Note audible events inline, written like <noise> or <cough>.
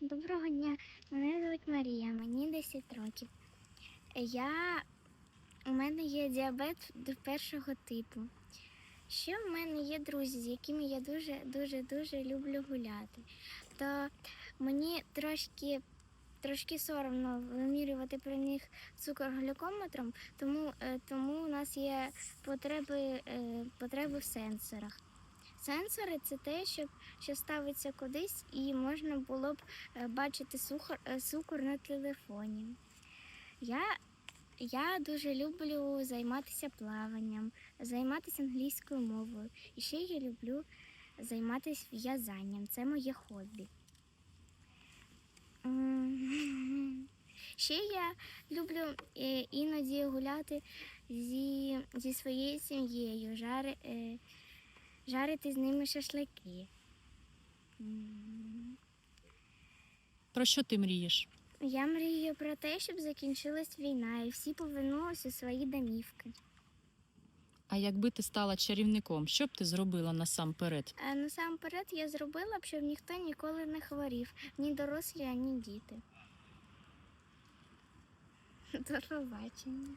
Доброго дня, мене звуть Марія, мені 10 років. Я... У мене є діабет до першого типу. Ще в мене є друзі, з якими я дуже дуже дуже люблю гуляти. То мені трошки, трошки соромно вимірювати при них цукор глюкометром, тому, е, тому у нас є потреби, е, потреби в сенсорах. Сенсори це те, що, що ставиться кудись, і можна було б е, бачити сухар, е, на телефоні. Я, я дуже люблю займатися плаванням, займатися англійською мовою. І ще я люблю займатися в'язанням. Це моє хобі. <laughs> Ще я люблю е, іноді гуляти зі, зі своєю сім'єю, жари, жарити з ними шашлики. Про що ти мрієш? Я мрію про те, щоб закінчилась війна і всі повернулися у свої домівки. А якби ти стала чарівником, що б ти зробила насамперед? А насамперед я зробила б, щоб ніхто ніколи не хворів, ні дорослі, ані діти. <laughs> До побачення.